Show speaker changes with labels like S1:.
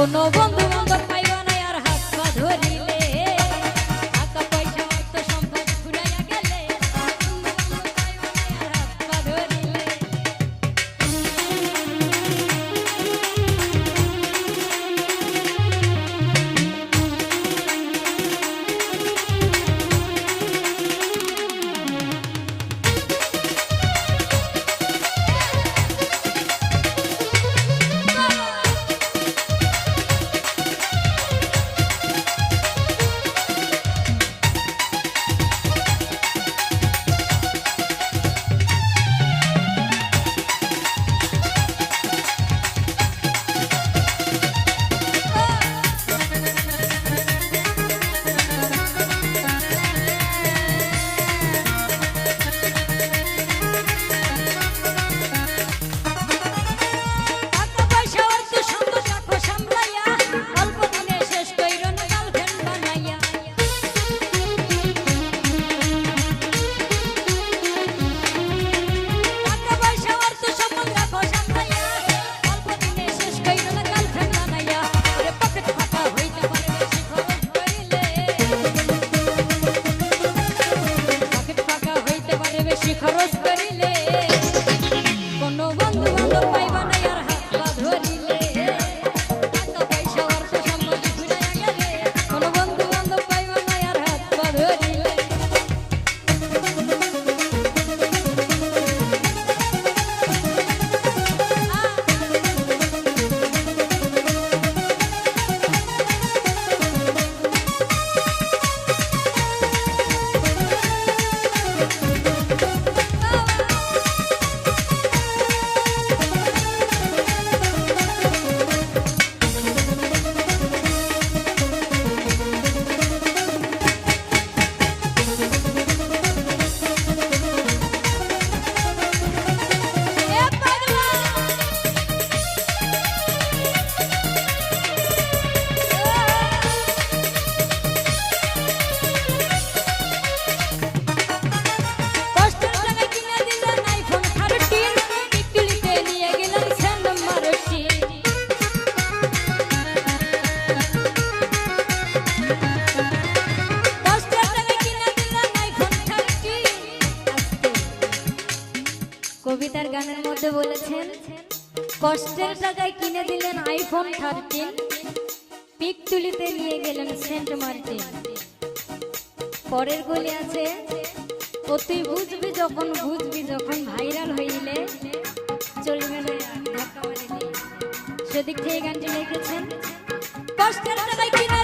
S1: কোনো বন্ধু কবিতার গানের মধ্যে বলেছেন, কষ্টের টাকায় কিনে দিলেন আইফোন থার্টিন পিক তুলিতে নিয়ে গেলেন সেন্ট মার্টিন। পরের গলি আছে ও তুই বুঝবি যখন বুঝবি, যখন ভাইরাল হইলে চলবে না সেদিক থেকে গানটি লিখেছেন, কষ্টের টাকায় কিনে